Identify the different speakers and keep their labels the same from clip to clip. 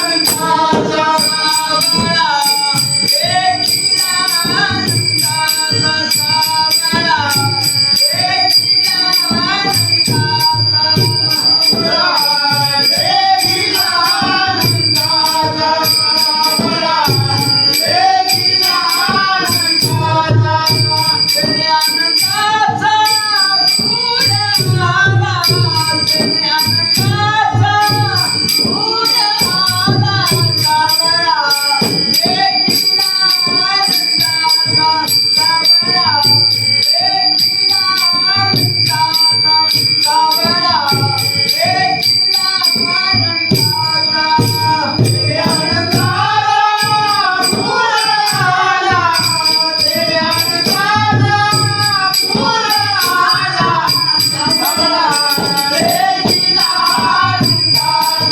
Speaker 1: Thank you.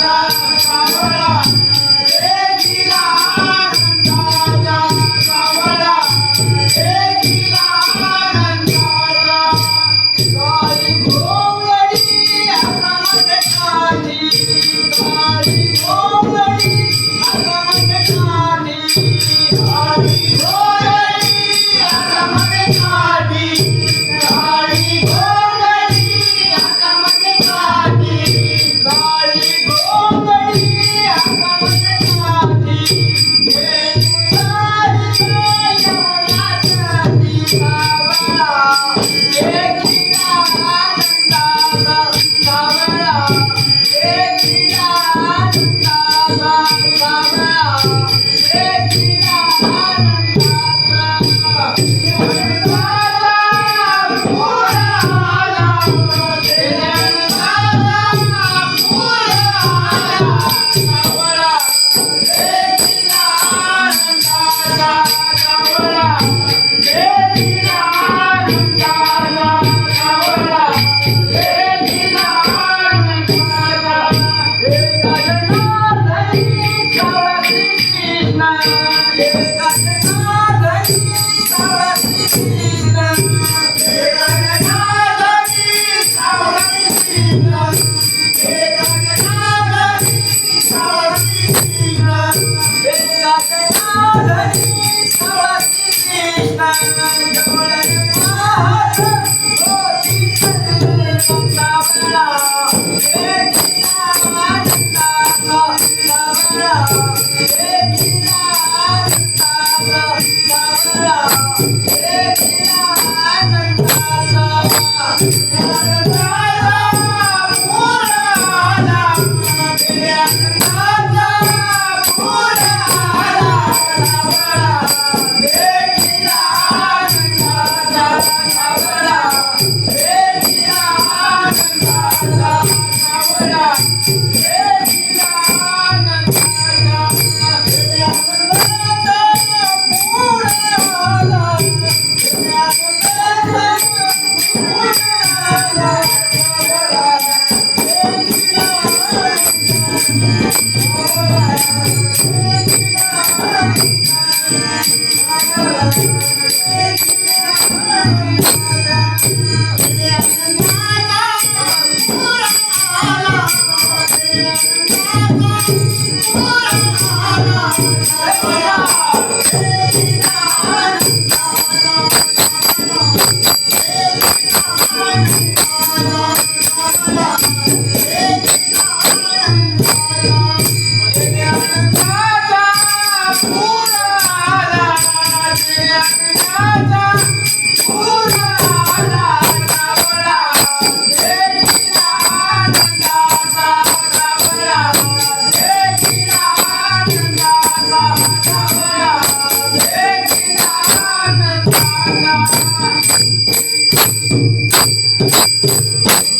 Speaker 1: Hallelujah. Kamala. Yeah. Yeah. Hola. Thank you.